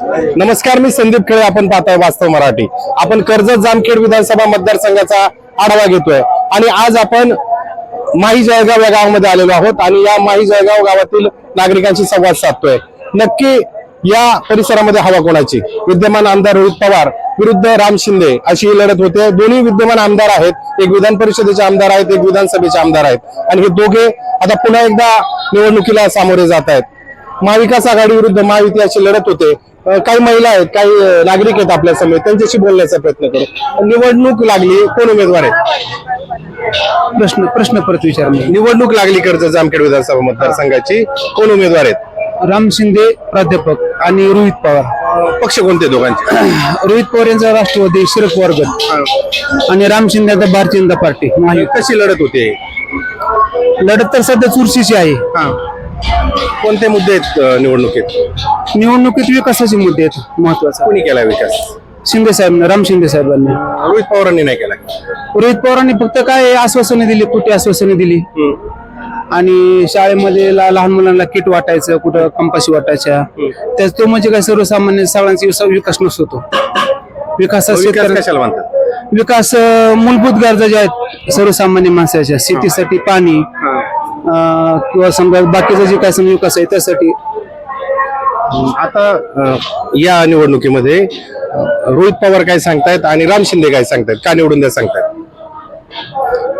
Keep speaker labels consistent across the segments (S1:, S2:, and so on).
S1: नमस्कार मी संदीप खेळे. आपण पाहताय वास्तव मराठी. आपण कर्जत जामखेड विधानसभा मतदारसंघाचा आढावा घेतोय. आणि आज आपण माही जळगाव या गावामध्ये आलेलो आहोत आणि या माही जळगाव गावातील नागरिकांशी संवाद साधतोय. नक्की या परिसरामध्ये हवा कोणाची? विद्यमान आमदार रोहित पवार विरुद्ध राम शिंदे अशी ही लढत होते. दोन्ही विद्यमान आमदार आहेत. एक विधान परिषदेचे आमदार आहेत एक विधानसभेचे आमदार आहेत. आणि हे दोघे आता पुन्हा एकदा निवडणुकीला सामोरे जात आहेत. महाविकास आघाडी विरुद्ध महायुती अशी लढत होते. काही महिला आहेत काही नागरिक आहेत आपल्यासमोर त्यांच्याशी बोलण्याचा प्रयत्न करू. निवडणूक लागली कोण उमेदवार आहेत
S2: प्रश्न प्रश्न परत विचार
S1: निवडणूक लागली कर्जत जामखेड विधानसभा मतदारसंघाची. कोण उमेदवार आहेत?
S2: राम शिंदे प्राध्यापक आणि रोहित पवार.
S1: पक्ष कोणते दोघांचे?
S2: रोहित पवार यांचा राष्ट्रवादी शरद पवार गट. आणि राम शिंदे आता भारतीय जनता पार्टी
S1: कशी लढत होते?
S2: लढत तर सध्या चुरशीची आहे.
S1: कोणते मुद्दे आहेत अं, निवडणुकीत?
S2: निवडणुकीत विकासाचे मुद्दे आहेत महत्त्वाचा
S1: कोणी केला विकास?
S2: शिंदे साहेबांना राम शिंदे साहेबांनी.
S1: रोहित पवारांनी नाही केला.
S2: रोहित पवारांनी फक्त काय आश्वासने दिली कुठे आश्वासने दिली. आणि शाळेमध्ये ला- लहान मुलांना किट वाटायचं कुठं कंपाशी वाटायच्या. त्याच तो म्हणजे काय सर्वसामान्य सगळ्यांचा विस- विकास नसतो. विकास
S1: विकास
S2: शेतकऱ्या-
S1: कशाला म्हणतात?
S2: विकास अं, मूलभूत गरजा ज्या आहेत सर्वसामान्य माणसाच्या शेतीसाठी पाणी किंवा समजा बाकीचा जे काय समजा विकास आहे त्यासाठी.
S1: आता अं, या निवडणुकीमध्ये अं, रोहित पवार काय सांगतायत आणि राम शिंदे काय सांगतायत? का निवडून द्या सांगतायत?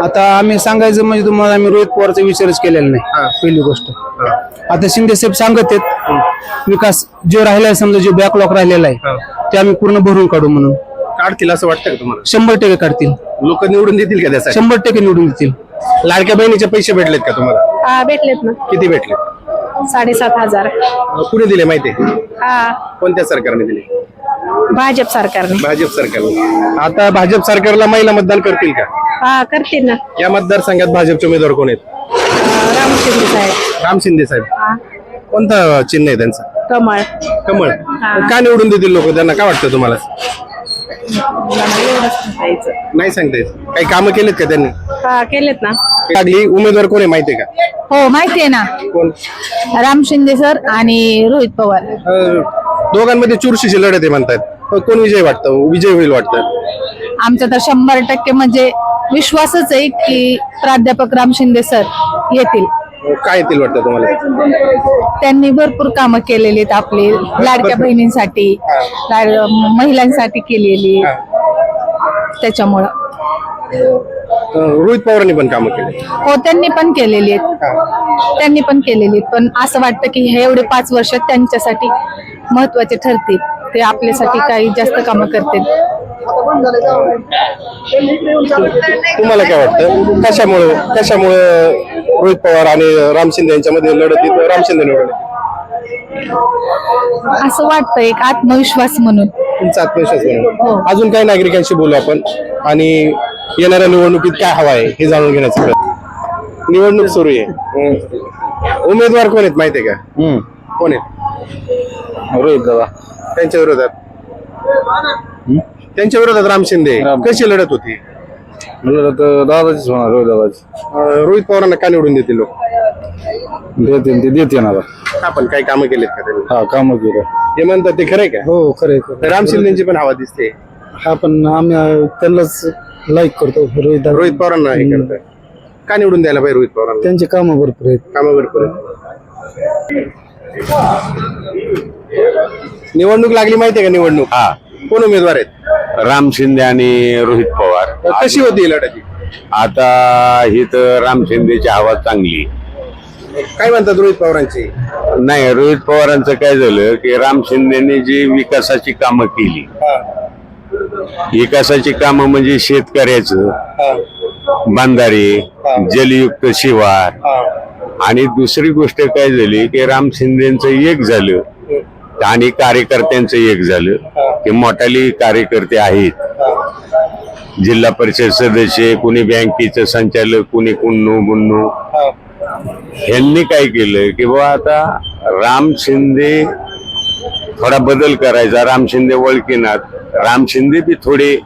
S2: आता आम्ही सांगायचं म्हणजे तुम्हाला आम्ही रोहित पवारचा विचारच केलेला नाही पहिली गोष्ट. आता शिंदे साहेब सांगत आहेत विकास जो राहिला आहे समजा जो बॅकलॉग राहिलेला आहे ते आम्ही पूर्ण भरून काढू म्हणून.
S1: काढतील असं वाटतं का तुम्हाला?
S2: शंभर टक्के काढतील.
S1: लोक निवडून देतील का त्यासाठी?
S2: शंभर टक्के निवडून देतील.
S1: लाडक्या बहिणीचे पैसे भेटलेत का तुम्हाला?
S3: हा भेटलेत ना.
S1: किती भेटले?
S3: साडेसात हजार.
S1: कुणी दिले माहिती?
S3: हा
S1: कोणत्या सरकारने दिले?
S3: भाजप सरकारने.
S1: भाजप सरकारने. आता भाजप सरकारला महिला मतदान करतील का?
S3: हा करतील ना.
S1: या मतदारसंघात भाजपचे उमेदवार कोण आहेत?
S3: अं, राम शिंदे साहेब.
S1: राम शिंदे साहेब.
S3: हा
S1: कोणतं चिन्ह आहे त्यांचं?
S3: कमळ.
S1: कमळ. का निवडून देतील लोक? त्यांना काय वाटतं तुम्हाला?
S3: एवढंच.
S1: नाही सांगता येत. काही कामं केलेत का त्यांनी?
S3: हा केलेत ना.
S1: लागली. उमेदवार कोण आहे माहितीये का?
S4: हो माहिती आहे ना.
S1: कोण?
S4: राम शिंदे सर आणि रोहित पवार.
S1: अं, दोघांमध्ये चुरशीची लढत आहे म्हणतात कोण विजय वाटतं? विजय होईल वाटतं.
S4: आमचा तर शंभर टक्के म्हणजे विश्वासच आहे की प्राध्यापक राम शिंदे सर येतील.
S1: काय येतील वाटतं तुम्हाला?
S4: त्यांनी भरपूर कामं केलेली आहेत आपली लाडक्या बहिणींसाठी लाड- महिलांसाठी केलेली त्याच्यामुळं.
S1: अं, रोहित पवारांनी पण कामं केले.
S4: हो त्यांनी पण केलेली आहेत. त्यांनी पण केलेली आहेत. पण असं वाटतं की हे एवढे पाच वर्ष त्यांच्यासाठी महत्त्वाचे ठरतील. ते आपल्यासाठी काही जास्त कामं करतील.
S1: तुम्हाला काय वाटतं? कशामुळं कशामुळं रोहित पवार आणि राम शिंदे यांच्यामध्ये लढतीत राम शिंदे निवडले
S4: असं वाटतं एक आत्मविश्वास म्हणून.
S1: तुमचा आत्मविश्वास
S4: हो.
S1: म्हणून अजून काही नागरिकांशी बोलू आपण? आणि येणाऱ्या निवडणुकीत काय हवा आहे हे जाणून घेण्याचा प्रयत्न. निवडणूक सुरू आहे. उमेदवार कोण आहेत माहितीये का? कोण आहेत?
S2: रोहित दादा.
S1: त्यांच्या विरोधात. त्यांच्या विरोधात राम शिंदे. कशी लढत होती?
S2: दादाचीच होणार रोहित दादाची.
S1: रोहित पवारांना का निवडून देतील लोक?
S2: देते ते देते ना
S1: आपण काही कामं केलेत का त्यांनी?
S2: हा काम केलं.
S1: हे म्हणतात ते खरंय का?
S2: हो खरे
S1: राम शिंदेची पण हवा दिसते.
S2: हा पण आम्ही त्यांनाच लाईक करतो रोहित दादा.
S1: रोहित पवारांना हे करताय. का निवडून द्यायला पाहिजे रोहित पवारांना?
S2: त्यांचे काम भरपूर आहेत.
S1: कामं भरपूर आहेत. निवडणूक लागली माहितीये का निवडणूक?
S5: हा.
S1: कोण उमेदवार आहेत?
S5: राम शिंदे आणि रोहित पवार.
S1: कशी होती ही लढत
S5: आता ही तर राम शिंदेची हवा चांगली.
S1: काय म्हणतात रोहित पवारांची?
S5: नाही रोहित पवारांचं काय झालं की राम शिंदेने जी विकासाची कामं केली विकासाची कामं म्हणजे शेतकऱ्याचं. बांधारे जलयुक्त शिवार. आणि दुसरी गोष्ट काय झाली की राम शिंदेचं एक झालं आणि कार्यकर्त्यांचं एक झालं की मोठाली कार्यकर्ते आहेत. जिल्हा परिषद सदस्य कुणी बँकेचं संचालक कुणी कुन्नू गुन्नू ह्यांनी काय केलं की बाबा आता राम शिंदे थोडा बदल करायचा. राम शिंदे वळकीनात राम शिंदे बी थोडे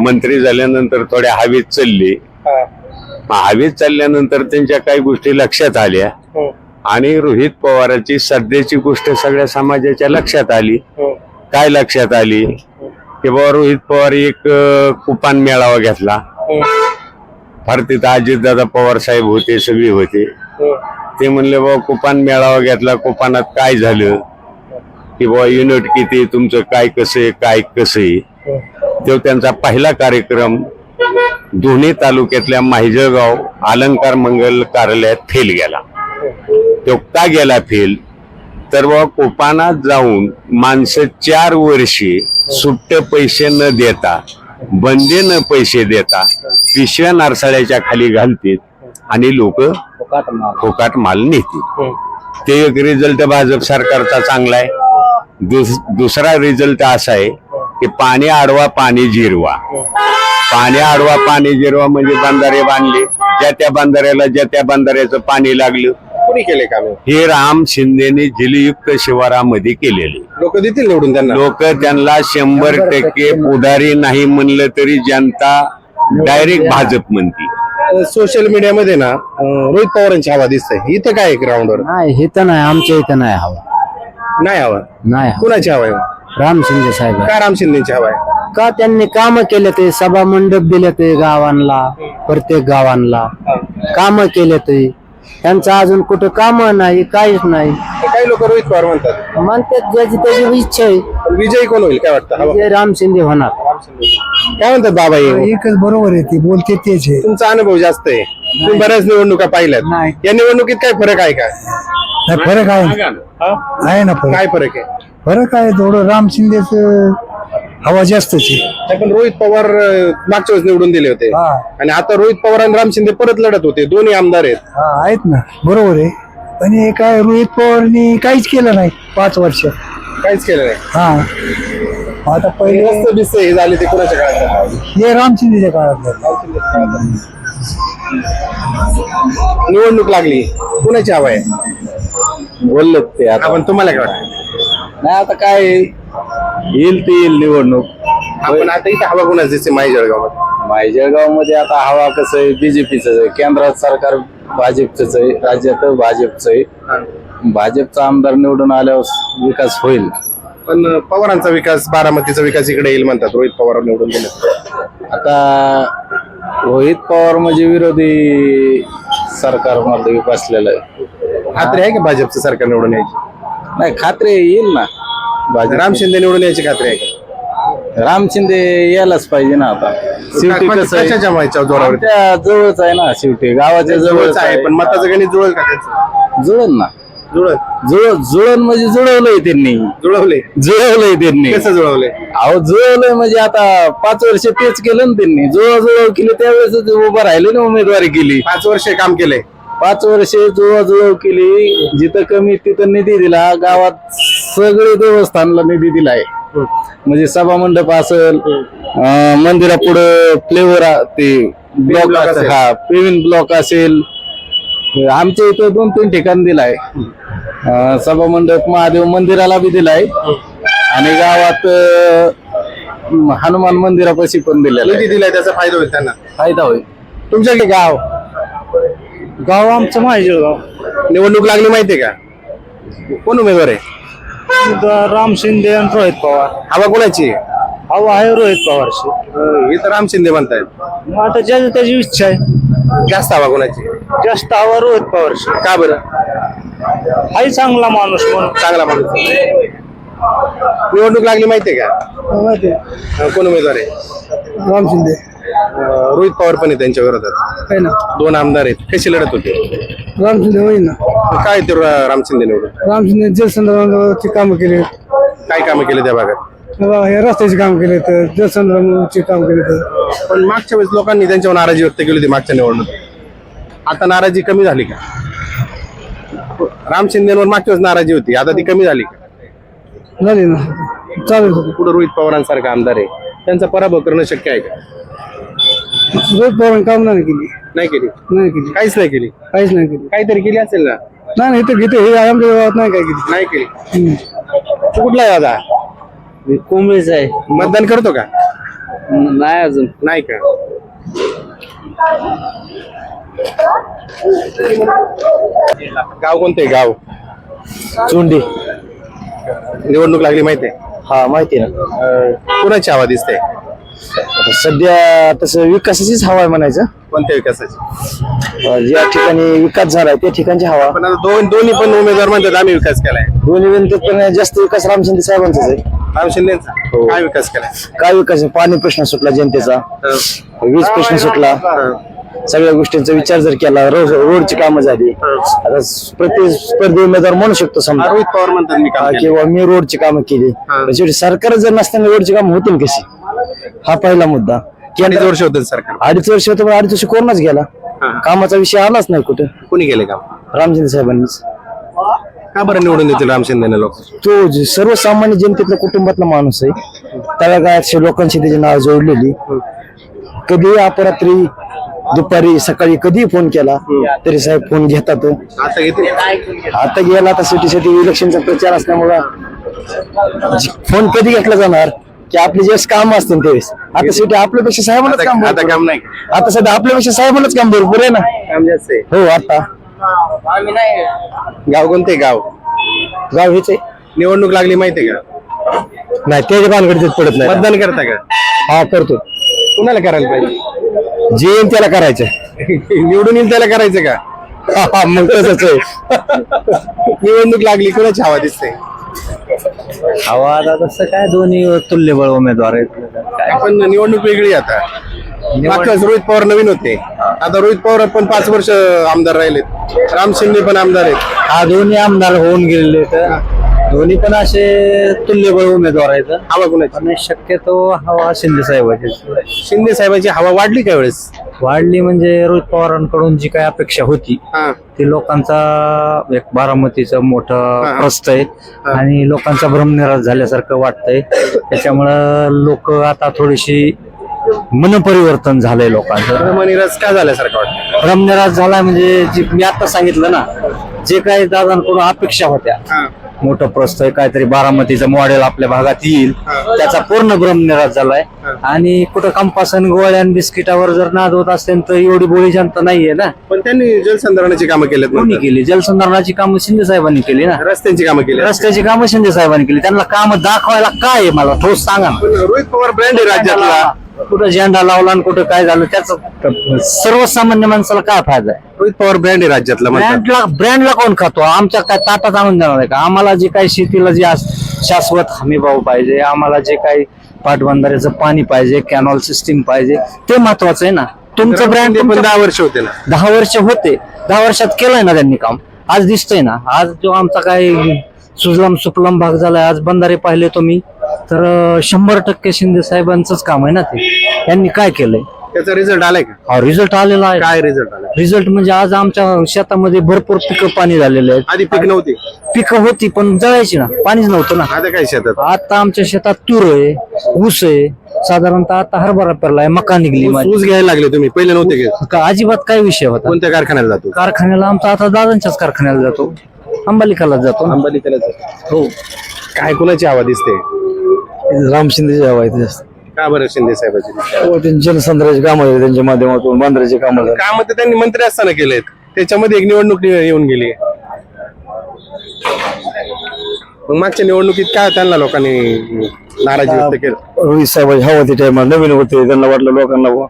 S5: मंत्री झाल्यानंतर थोड्या हवेत चालले. हवेत चालल्यानंतर त्यांच्या काही गोष्टी लक्षात आल्या. आणि रोहित पवारांची सध्याची गोष्ट सगळ्या समाजाच्या लक्षात आली. काय लक्षात आली? की बाबा रोहित पवार एक कुपान मेळावा घेतला. फार तिथं अजितदादा पवार साहेब होते सगळे होते. ते म्हणले बाबा कुपान मेळावा घेतला कुपानात काय झालं? की बाबा युनिट किती तुमचं काय कसं काय कसं तो त्यांचा पहिला कार्यक्रम दोन्ही तालुक्यातल्या माहिजळगाव अलंकार मंगल कार्यालयात फेल गेला. तो का गेला फेल? तर बाबा कोपानात जाऊन माणसं चार वर्षे सुट्ट पैसे न देता बंदे न पैसे देता पिशव्या नारसाळ्याच्या खाली घालतील आणि लोक फुकाट माल. नेतील. ते एक रिझल्ट भाजप सरकारचा चांगला आहे. दुस- दुसरा रिझल्ट असा आहे की पाणी आडवा पाणी जिरवा. पाणी आडवा पाणी जिरवा म्हणजे बंधारे बांधले. ज्या त्या बंधाऱ्याला ज्या त्या बंधाऱ्याचं पाणी लागलं.
S1: कोणी केले काम?
S5: हे राम शिंदेने जलयुक्त शिवारामध्ये केलेले.
S1: लोक देतील निवडून त्यांना?
S5: लोक त्यांना शंभर टक्के पुढारी नाही म्हणलं तरी जनता डायरेक्ट भाजप म्हणती.
S1: सोशल मीडियामध्ये ना अं, रोहित पवारांची हवा दिसते. इथं काय ग्राउंडवर
S2: नाही इथं नाही आमच्या इथं नाही हवा.
S1: नाही हवा.
S2: नाही
S1: कुणाची हवा आहे?
S2: राम शिंदे साहेब
S1: का राम शिंदेची हवा आहे?
S2: का त्यांनी काम केले ते? सभा मंडप दिले ते गावांना प्रत्येक गावांना. काम केले ते. त्यांचं अजून कुठं काम नाही काहीच नाही.
S1: तर काही लोक रोहित पवार म्हणतात.
S2: म्हणतात ज्याची त्याची इच्छा आहे.
S1: पण विजयी कोण होईल काय वाटतं? हवा.
S2: जे राम शिंदे होणार.
S1: काय म्हणतात बाबा हे?
S2: एकच बरोबर आहे ते बोलते तेच आहे.
S1: तुमचा अनुभव जास्त आहे. तुम्ही बऱ्याच निवडणुका पाहिल्यात. या निवडणुकीत काय फरक आहे का?
S2: फरक आहे.
S1: हा?
S2: आहे ना फरक.
S1: काय फरक आहे?
S2: फरक आहे थोडं राम शिंदेच हवा जास्तच आहे.
S1: नाही, पण रोहित पवार अं, मागच्या वेळेस निवडून दिले होते.
S2: हा.
S1: आणि आता रोहित पवार आणि राम शिंदे परत लढत होते. दोन्ही आमदार आहेत.
S2: हा आहेत ना. बरोबर आहे. पण हे काय रोहित पवारनी काहीच केलं नाही पाच वर्ष.
S1: काहीच केलं नाही.
S2: हा. आता पहिले
S1: रस्ते बिस्ते हे झाले ते कोणाच्या काळात?
S2: हे राम शिंदेच्या काळात झालं.
S1: निवडणूक लागली. कुणाची हवा आहे?
S2: बोललो ते आता.
S1: आपण तुम्हाला काय वाटतं?
S2: नाही आता काय येईल ते येईल निवडणूक.
S1: आपण आता इथे हवा कुणाची दिसते? माई
S2: जळगावमध्ये जळगावमध्ये आता हवा कसं आहे? बीजेपीच आहे. केंद्रात सरकार भाजपच आहे. राज्यात भाजपच आहे. भाजपचा आमदार निवडून आल्यावर विकास होईल.
S1: पण अं, पवारांचा विकास बारामतीचा विकास इकडे येईल म्हणतात. रोहित पवार निवडून दिले
S2: आता रोहित पवार म्हणजे विरोधी सरकारमध्ये बसलेलं आहे.
S1: खात्री आहे का भाजपचं सरकार निवडून यायची?
S2: नाही खात्री येईल ना. भाजप
S1: राम शिंदे निवडून यायची खात्री आहे का?
S2: राम शिंदे यायलाच पाहिजे ना आता. शेवटी कसं आहे?
S1: कशाच्या जोरावर?
S2: त्या जवळच आहे ना शेवटी. गावाच्या
S1: जवळच आहे पण मताचं गणित जुळेल का त्यांचं?
S2: जुळन ना.
S1: जुळत?
S2: जुळ जुळण म्हणजे जुळवलंय त्यांनी.
S1: जुळवले.
S2: जुळवलंय त्यांनी.
S1: कसं जुळवले?
S2: अहो जुळवलंय म्हणजे आता पाच वर्ष तेच केलं ना त्यांनी. जुळव जुळव केली त्यावेळेस उभं राहिले ना उमेदवारी केली.
S1: पाच वर्ष काम केले
S2: पाच वर्षे जुळव जुळव केली. जिथं कमी तिथं निधी दिला. गावात सगळे देवस्थानला निधी दिलाय. म्हणजे सभा मंडप असेल अं, मंदिरापुढं फ्लेवर ते ब्लॉक
S1: block
S2: असेल. हा पेविन ब्लॉक असेल. आमच्या इथं दोन तीन ठिकाण दिलाय. सभा मंडप महादेव मंदिराला बी दिलाय. आणि गावात हनुमान मंदिरापाशी पण दिलेला आहे.
S1: दिलाय? त्याचा फायदा होईल त्यांना.
S2: फायदा होईल.
S1: तुमच्या गाव?
S2: गाव आमचं माझे
S1: निवडणूक लागली माहितीये का? कोण उमेदवार आहे?
S2: राम शिंदे आणि रोहित पवार.
S1: हवा कोणाची? आहे?
S2: अहो आहे रोहित पवारशी
S1: अं, हे तर राम शिंदे म्हणतायत.
S2: मग आता ज्याची त्याची इच्छा आहे.
S1: जास्त हवा कोणाची?
S2: जास्त हवा रोहित पवारशी
S1: का बरं?
S2: हाही चांगला माणूस म्हणून
S1: चांगला माणूस. निवडणूक लागली माहितीये का? अं, कोण उमेदवार आहे?
S2: राम शिंदे.
S1: अं, रोहित पवार पण आहे त्यांच्या विरोधात.
S2: आहे ना.
S1: दोन आमदार आहेत. कशी लढत होते?
S2: राम शिंदे होईल ना.
S1: काय ते रा- राम शिंदे निवडून?
S2: राम शिंदे जलसंधारणाची कामं केली.
S1: काय कामं केले त्या भागात?
S2: हे रस्त्याची काम केले तर जलसंधारणाची काम केले तर.
S1: पण मागच्या वेळेस लोकांनी त्यांच्यावर नाराजी व्यक्त केली होती मागच्या निवडणुकीत. आता नाराजी कमी झाली का? राम शिंदेवर मागच्या वेळेस नाराजी होती. आता ती कमी झाली. का
S2: झाली ना. चालेल.
S1: पुढे रोहित पवारांसारखा आमदार आहे. त्यांचा पराभव करणं शक्य आहे का?
S2: रोहित पवार काम नाही केली.
S1: नाही केली.
S2: नाही केली.
S1: काहीच नाही केली.
S2: काहीच नाही केली.
S1: काहीतरी केली असेल ना?
S2: नाही नाही इथं घेते हे आमच्या गावात नाही काय केली.
S1: नाही केली. तू कुठला आहे दादा
S2: कोंबडीच आहे.
S1: मतदान करतो का?
S2: नाही अजून.
S1: नाही का? गाव कोणते गाव.
S6: चोंडी.
S1: निवडणूक लागली माहिती आहे?
S6: हा माहिती ना.
S1: अं, कोणाची हवा दिसते?
S6: सध्या तसं विकासाचीच हवा आहे म्हणायचं.
S1: कोणत्या विकासाची?
S6: अं, ज्या ठिकाणी विकास झालाय त्या ठिकाणची हवा.
S1: पण आता दोन दोन्ही पण उमेदवार म्हणतात आम्ही विकास केलाय.
S6: दोन्ही विनंतीत पण जास्त विकास राम शिंदे साहेबांचाच आहे.
S1: राम शिंदेचा? काय विकास केलाय?
S6: काय विकास आहे? पाणी प्रश्न सुटला जनतेचा. वीज प्रश्न सुटला. सगळ्या गोष्टींचा विचार जर केला रोड रोडची कामं झाली. आता प्रतिस्पर्धी उमेदवार म्हणू शकतो समजा.
S1: रोहित पवार म्हणतात मी काम केलं.
S6: किंवा मी रोडची कामं केली. शेवटी सरकार जर नसताना रोडची कामं होतील कशी? हा पहिला मुद्दा.
S1: अडीच
S6: केंद्र
S1: वर्ष होतं सरकार.
S6: अडीच वर्ष होतं पण अडीच वर्ष कोरोनाच गेला?
S1: हा.
S6: कामाचा विषय आलाच नाही कुठं.
S1: कोणी केले काम?
S6: रामचंद्र साहेबांनीच.
S1: का बरं निवडून देतील राम शिंदेने लोक?
S6: तो जे सर्वसामान्य जनतेतला कुटुंबातला माणूस आहे. तळागाळातल्या लोकांशी त्याची नाव जोडलेली. कधीही अपरात्री दुपारी सकाळी कधीही फोन केला तरी साहेब फोन घेतात
S1: आता
S6: गेला आता सिटी सिटी इलेक्शनचा प्रचार असल्यामुळं फोन कधी घेतला जाणार? की आपले जे काम असतील त्यावेळेस. आता सिटी आपल्यापेक्षा साहेबांनाच काम
S1: आता काम नाही.
S6: आता सध्या आपल्यापेक्षा साहेबांनाच काम भरपूर आहे ना.
S1: काम जास्त आहे.
S6: हो आता.
S1: गाव कोणते गाव?
S6: गाव हेच आहे.
S1: निवडणूक लागली माहितीये का?
S6: नाही त्याच्या भानगडीत पडत नाही.
S1: मतदान करता का?
S6: हा करतो.
S1: कुणाला करायला पाहिजे?
S6: जे येईन त्याला करायचं
S1: निवडून येईल त्याला करायचं का?
S6: मग तसंच आहे.
S1: निवडणूक लागली कुणाची हवा दिसते?
S6: हवा आता तसं काय दोन्ही तुल्यबळ उमेदवार आहेत.
S1: आपण निवडणूक वेगळी आता. मागच्या वेळेस रोहित पवार नवीन होते. आता रोहित पवार पण पाच वर्ष आमदार राहिलेत. राम शिंदे पण आमदार आहेत.
S6: हा दोन्ही आमदार होऊन गेलेले दोन्ही पण असे तुल्यबळ उमेदवार आहेत
S1: हवा कुणाची?
S6: पण शक्यतो हवा शिंदे साहेबाची
S1: शिंदे साहेबांची हवा वाढली काय वेळेस?
S6: वाढली म्हणजे रोहित पवारांकडून जी काय अपेक्षा होती
S1: हा.
S6: ती लोकांचा एक बारामतीचं मोठं. प्रस्त आहे आणि लोकांचा भ्रमनिराश झाल्यासारखं वाटतंय. त्याच्यामुळं लोक आता थोडीशी मनपरिवर्तन झालंय लोकांचं.
S1: मनिराज का झाल्यासारखं वाटतं
S6: भ्रमनिराश झालाय म्हणजे जे मी आता सांगितलं ना जे काही दादांकडून अपेक्षा होत्या. मोठं प्रस्त आहे. काहीतरी बारामतीचं मॉडेल आपल्या भागात येईल. त्याचा पूर्ण भ्रमनिराश झालाय. आणि कुठं कंपासन गोळ्या आणि बिस्किटावर जर नाद होत असेल तर एवढी बोळी जनता नाहीये ना.
S1: पण त्यांनी जलसंधारणाची कामं केलेत
S6: कोणी. केली? जलसंधारणाची कामं शिंदे साहेबांनी केली ना.
S1: रस्त्यांची कामं केली
S6: रस्त्याची कामं शिंदे साहेबांनी केली. त्यांना काम दाखवायला काय आहे मला? ठोस सांगा ना.
S1: रोहित पवार ब्रँड आहे राज्यातला.
S6: कुठं झेंडा लावला आणि कुठं काय झालं त्याचा सर्वसामान्य माणसाला काय फायदा आहे?
S1: रोहित पवार ब्रँड आहे राज्यातला म्हणतात.
S6: ब्रँडला ब्रँडला कोण खातो? आमच्या काय ताटात आणून देणार आहे का? आम्हाला जे काही शेतीला जे आस- शाश्वत हमी भाव पाहिजे आम्हाला जे काही पाटबंधाऱ्याचं पाणी पाहिजे कॅनॉल सिस्टीम पाहिजे ते महत्वाचं आहे ना. तुमचं ब्रँड
S1: पण दहा वर्ष होते ना.
S6: दहा वर्ष होते. दहा वर्षात केलंय ना त्यांनी काम. आज दिसतंय ना. आज जो आमचा काय सुजलाम सुफलाम भाग झालाय आज बंधारे पाहिले तुम्ही तर शंभर टक्के शिंदे साहेबांचंच काम आहे ना ते. त्यांनी काय केलंय?
S1: त्याचा रिझल्ट आलाय का?
S6: हा रिझल्ट आलेला आहे.
S1: काय रिझल्ट आलाय?
S6: रिझल्ट म्हणजे आज आमच्या शेतामध्ये भरपूर पिकं पाणी झालेले आहेत.
S1: आधी पीक नव्हती.
S6: पिकं होती पण जळायची ना. पाणीच नव्हतं ना.
S1: आता काय शेतात?
S6: आता आमच्या शेतात तूर आहे ऊस आहे. साधारणतः आता हरभरा पेरलाय मका निघली माझी.
S1: ऊस घ्यायला लागले तुम्ही. पहिले नव्हते घेत
S6: का अजिबात काय विषय होता?
S1: कोणत्या कारखान्यात जातो?
S6: कारखान्याला आमचा आता दादांच्याच कारखान्याला जातो. अंबालिकाला जातो.
S1: अंबाली हो. काय कुणाची हवा दिसते?
S6: राम शिंदेची हवा आहे जास्त.
S1: का बरं शिंदे साहेबाची?
S6: हो, जनसंद्राचे काम आहे त्यांच्या माध्यमातून बांद्राचे काम
S1: काम तर त्यांनी मंत्री असताना केलेत. त्याच्यामध्ये एक निवडणूक नि- येऊन गेली. मग मागच्या निवडणुकीत काय त्यांना लोकांनी नाराजी व्यक्त केलं?
S6: रोहित साहेबांची हवा ती टाइमला नवीन होते त्यांना वाटलं लोकांना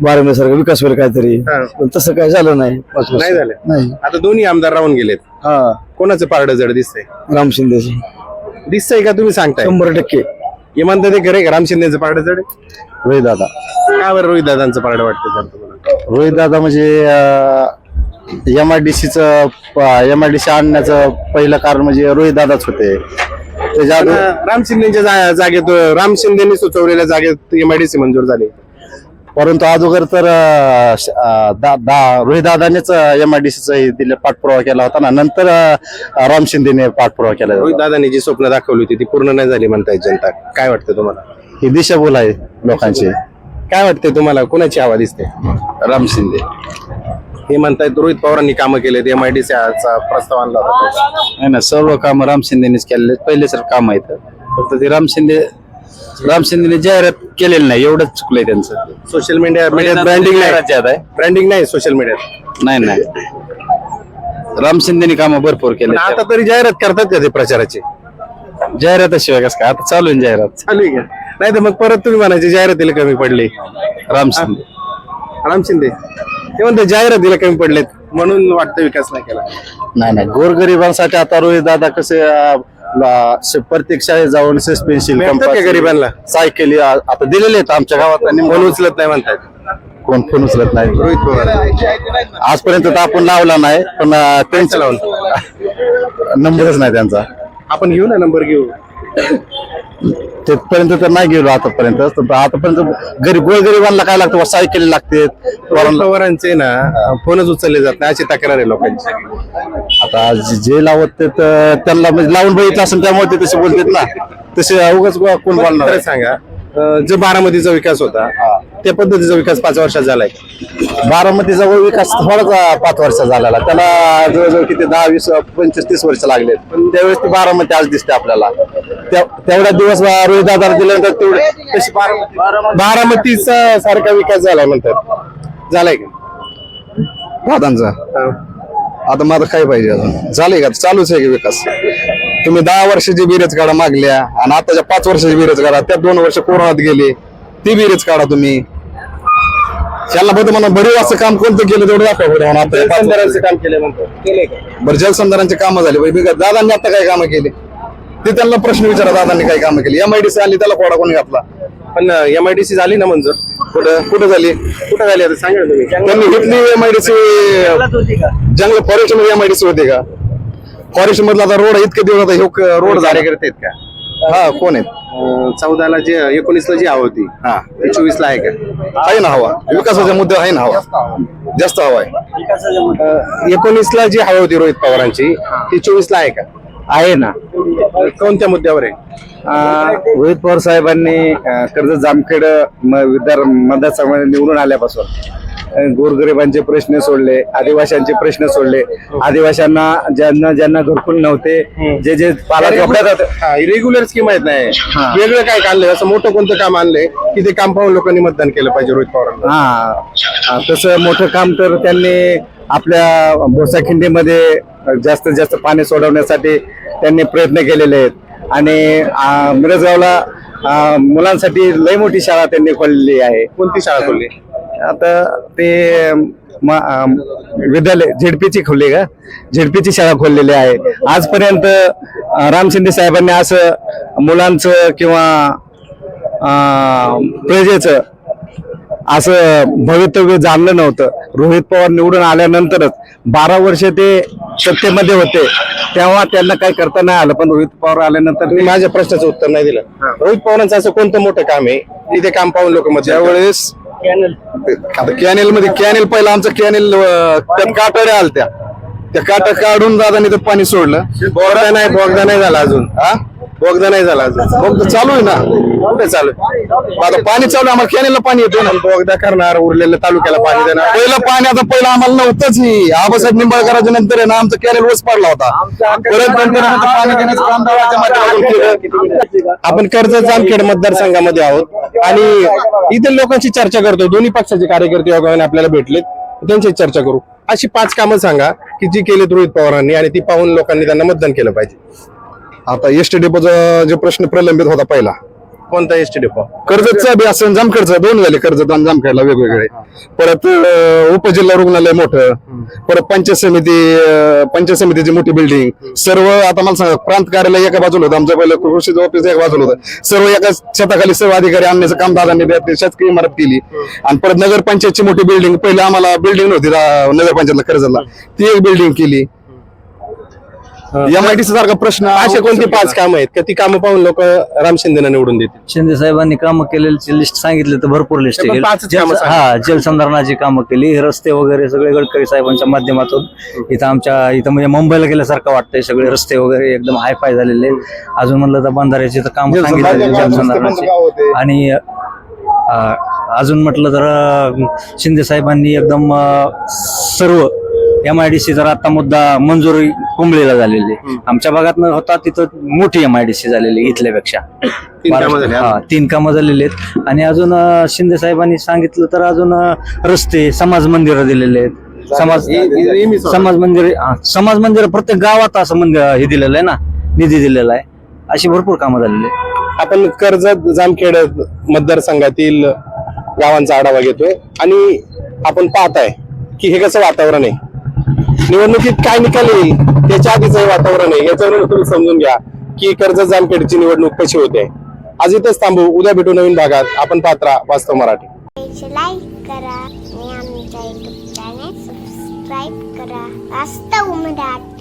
S6: बारामतीसारखा विकास होईल काहीतरी.
S1: हा.
S6: पण तसं काय झालं नाही. पाच वर्ष.
S1: नाही झालं.
S6: नाही.
S1: आता दोन्ही आमदार राहून गेलेत.
S6: हा.
S1: कोणाचं पारड जड दिसतंय?
S6: राम शिंदेची.
S1: दिसतंय का तुम्ही सांगताय?
S6: शंभर टक्के.
S1: ते खरे राम शिंदेचं पारड जड आहे?
S6: रोहित दादा.
S1: का बरं रोहित दादांचं पारड वाटतं सर तुम्हाला?
S6: रोहित दादा म्हणजे एम आय डी सीच एम आय डी सी आणण्याचं पहिलं कारण म्हणजे रोहित दादाच होते. त्याच्या
S1: पण,
S6: अगोदर-
S1: अं, राम शिंदेच्या जा- जागेत राम शिंदेनी सुचवलेल्या जागेत एमआयडीसी मंजूर झाली.
S6: परंतु अगोदर तर दा- दा- रोहित दादानेच एम आय डी सीचा दिले पाठपुरावा केला होता ना. नंतर राम शिंदेने पाठपुरावा केला
S1: रोहित दादांनी जी स्वप्न दाखवली होती ती पूर्ण नाही झाली म्हणताय जनता. काय वाटतं तुम्हाला?
S6: ही दिशाभूल आहे लोकांची.
S1: काय वाटतंय तुम्हाला? कुणाची हवा दिसते?
S6: राम शिंदे.
S1: हे म्हणतायत रोहित पवारांनी कामं केलेत एमआयडीसी चा प्रस्ताव आणला होता.
S6: नाही ना सर्व काम राम शिंदेनेच केलेले पहिले सर काम आहेत. फक्त ते राम शिंदे राम शिंदेने जाहिरात
S7: केलेलं नाही एवढंच चुकलंय त्यांचं.
S1: सोशल मीडिया मीडियात ब्रँडिंग नाही.
S7: राज्यात आहे.
S1: ब्रँडिंग नाही सोशल मीडियात
S7: नाही नाही. राम शिंदेनी कामं भरपूर केले
S1: आता तरी जाहिरात करतात का ते प्रचाराची?
S7: जाहिरातीशिवाय कसं काय? आता चालू आहे जाहिरात.
S1: चालू आहे का? नाही तर मग परत तुम्ही म्हणायचे जाहिरातीला कमी पडले.
S7: राम शिंदे.
S1: राम शिंदे. ते म्हणते जाहिरातीला कमी पडलेत. म्हणून वाटतं विकास नाही केला.
S7: नाही नाही. गोरगरिबांसाठी आता रोहित दादा कसे अं, ला- श- प्रत्येक शाळेत जाऊन सस्पेन्शिल
S1: भेटतात का गरिबांना?
S7: सायकली आ- आता दिलेले आहेत आमच्या गावात. आणि
S1: फोन उचलत नाही म्हणतात
S7: कोण फोन उचलत नाही.
S1: रोहित पवार.
S7: आजपर्यंत तर आपण लावला नाही पण अं, त्यांचा
S1: लावून
S7: नंबरच नाही त्यांचा.
S1: आपण घेऊ ना नंबर घेऊ?
S7: तिथपर्यंत तर नाही गेलो आतापर्यंत. तर आतापर्यंत गरीब गोरगरिबांना काय लागतं? सायकली लागते.
S1: पवारांचे ना फोनच उचलले जात नाही अशी तक्रार आहे लोकांची.
S7: आता जे- जे लावत ते त्यांना म्हणजे लावून बघितलं असेल त्यामुळे ते तसे बोलतात ना. तसे अवघच कोण बोलणार?
S1: सांगा जो बारामतीचा विकास होता त्या पद्धतीचा विकास पाच वर्षात झालाय.
S7: बारामतीचा विकास थोडाच पाच वर्ष झालेला. त्याला जवळजवळ किती दहा वीस पंचवीस तीस वर्ष लागले पण त्यावेळेस ती बारामती आज दिसते आपल्याला. तेवढ्या दिवस रोहित दादा दिल्यानंतर तेवढे तशी बारामती
S1: बारामतीचा सारखा विकास झाला म्हणतात झालाय का?
S8: दादांचा? आता माझं काय पाहिजे अजून. झाले का? चालूच आहे की विकास? तुम्ही दहा वर्षाची बिरेच काढा मागल्या आणि आताच्या पाच वर्षाची बिरेच काढा. त्या दोन वर्ष कोरोनात गेले ती बिरेच काढा तुम्ही. त्याला बघ म्हणा भरीव असं काम कोणतं केलं तेवढं दाखवा बरं आता
S1: काम केलं का?
S8: बरं जलसंधारांचे कामं झाले. दादांनी आता काय कामं केली? ते त्यांना प्रश्न विचारा दादांनी काय कामं केली? एमआयडीसी आली त्याला कोडा कोणी घातला?
S1: पण एमआयडीसी झाली ना मंजूर?
S8: कुठं? कुठं झाली?
S1: कुठं झाली आता? सांगा तुम्ही.
S8: त्यांनी घेतली एमआयडीसी जंगल फॉरेस्टमध्ये एमआयडीसी होते का? फॉरेस्ट मधला आता रोड इतके दिवस आता ह्यो क- रोड झाले.
S1: कार्यकर्ते आहेत का?
S8: हा कोण आहेत?
S1: चौदाला जे एकोणीसला जी हवा होती
S8: हा.
S1: ती चोवीस ला आहे का?
S8: आहे ना हवा. विकासाच्या मुद्दे आहे ना हवा. जास्त हवा आहे.
S1: एकोणीसला जी हवा होती रोहित पवारांची ती चोवीस ला आहे का?
S7: आहे ना.
S1: कोणत्या मुद्द्यावर आहे?
S7: अं, रोहित पवार साहेबांनी अं, कर्जत जामखेड म- विद्यार मतदारसंघामध्ये निवडून आल्यापासून अं, गोरगरिबांचे प्रश्न सोडले आदिवासींचे प्रश्न सोडले. आदिवासींना ज्यांना ज्यांना घरकुल नव्हते जे जे पाला होते.
S1: रेग्युलर स्कीम आहेत नाही वेगळं काय काढलंय असं मोठं कोणतं काम आणलंय की ते काम पाहून लोकांनी मतदान केलं पाहिजे रोहित पवारांना?
S7: हा. हा, तसं मोठं काम तर त्यांनी आपल्या भोसा खिंडीमध्ये जास्तीत जास्त पाणी सोडवण्यासाठी त्यांनी प्रयत्न केलेले आहेत. आणि मिरजगावला मुलांसाठी लई मोठी शाळा त्यांनी खोललेली आहे.
S1: कोणती शाळा खोलली?
S7: आता ते विद्यालय झेडपीची खोलली का? झेडपीची शाळा खोललेली आहे. आजपर्यंत राम शिंदे साहेबांनी असं मुलांचं किंवा प्रजेचं असं भवितव्य जाणलं नव्हतं. रोहित पवार निवडून आल्यानंतरच बारा वर्ष ते सत्तेमध्ये होते. तेव्हा त्यांना काही करता नाही आलं पण रोहित पवार आल्यानंतर
S1: तुम्ही
S7: ते-
S1: माझ्या प्रश्नाचं उत्तर नाही दिलं. रोहित पवारांचं असं कोणतं मोठं काम आहे? की ते काम पाहून लोक मत
S8: त्यावेळेस आता कॅनेल. मध्ये कॅनेल पहिला आमचं कॅनेल त्यात काटाड्या आलत्या. त्या काटा काढून दादाने ते पाणी सोडलं.
S1: बोगदा नाही बोगदा नाही झाला अजून.
S8: हा?
S1: बोगदा नाही झाला अजून.
S8: तर चालू आहे ना?
S1: कुठे चालू आहे?
S8: आता पाणी चालू आहे, आम्हाला कॅनेलला पाणी येते ना.
S1: बोगदा करणार उरलेल्या तालुक्याला पाणी देणार.
S8: पहिलं पाणी आता पहिलं आम्हाला नव्हतंच ही. आबासाहेब निंबाळकरांच्या नंतर आहे ना आमचं कॅनेल वच पडला होता. परत नंतर आमचं पाणी देण्याचं काम दादाच्या माध्यमातून केलं.
S1: आपण कर्जत जामखेड मतदारसंघामध्ये आहोत. आणि इथे लोकांची चर्चा करतो. दोन्ही पक्षाचे कार्यकर्ते योगाने आपल्याला भेटलेत. त्यांची चर्चा करू. अशी पाच कामं सांगा की जी केलीत रोहित पवारांनी आणि ती पाहून लोकांनी त्यांना मतदान केलं पाहिजे.
S8: आता एस टी डेपोचा जो प्रश्न प्रलंबित होता पहिला.
S1: कोणता एस टी डेपो
S8: कर्जतचा बी असं जामखेडचा दोन झाले कर्जत आणि जामखेडला वेगवेगळे. परत अं, उपजिल्हा रुग्णालय मोठं. परत पंचायत समिती अं, पंचायत समितीची मोठी बिल्डिंग सर्व आता मला सांगा प्रांत कार्यालय एका बाजूला होतं. आमच्या पहिलं कृषी ऑफिस एका बाजूला होतं. सर्व एका छताखाली सर्व अधिकारी आणण्याचं काम दादांनी त्यात शासकीय इमारत केली. आणि परत नगरपंचायतची मोठी बिल्डिंग पहिले आम्हाला बिल्डिंग नव्हती रा- नगरपंचायतला कर्जतला. ती एक बिल्डिंग केली. एमआयटी सारखा प्रश्न
S1: असे कोणती पाच कामं आहेत? का ती कामं पाहून लोक राम शिंदेना निवडून देतील?
S6: शिंदे साहेबांनी कामं केलेली लिस्ट सांगितली तर भरपूर लिस्ट
S1: सांगा.
S6: हा जलसंधारणाची कामं केली. रस्ते वगैरे सगळे गडकरी साहेबांच्या माध्यमातून इथं आमच्या इथं म्हणजे मुंबईला गेल्यासारखं वाटतंय. सगळे रस्ते वगैरे एकदम हाय फाय झालेले असं म्हणलं तर बंधाऱ्याचे तर काम सांगितले जलसंधारणाचे आणि अजून म्हटलं तर शिंदे साहेबांनी एकदम सर्व एम आय डी सी तर आता मुद्दा मंजुरी कुंबळीला झालेली आहे. आमच्या भागात होता तिथं मोठी एम आय डी सी झालेली आहे इथल्यापेक्षा.
S1: कामं झाली,
S6: हा, तीन कामं झालेली आहेत. आणि अजून अं, शिंदे साहेबांनी सांगितलं तर अजून अं, रस्ते समाज मंदिर दिलेले आहेत. समाज समाज मंदिर हा, समाज मंदिर प्रत्येक गावात असं मंदिर हे दिलेलं आहे ना? निधी दिलेला आहे. अशी भरपूर कामं झालेली आहेत.
S1: आपण कर्जत जामखेड मतदारसंघातील गावांचा आढावा घेतोय. आणि आपण पाहताय की हे कसं वातावरण आहे? निवडणुकीत काय निकाल येईल त्याच्या आधीच हे वातावरण आहे. याच्यावरून तुम्ही समजून घ्या की कर्ज जामखेडची निवडणूक कशी होते. आज इथंच थांबू. उद्या भेटू नवीन भागात. आपण पात्रा वास्तव मराठी.
S9: लाईक करा आणि आमच्या युट्यूब सबस्क्राईब करा. वास्तव मराठी.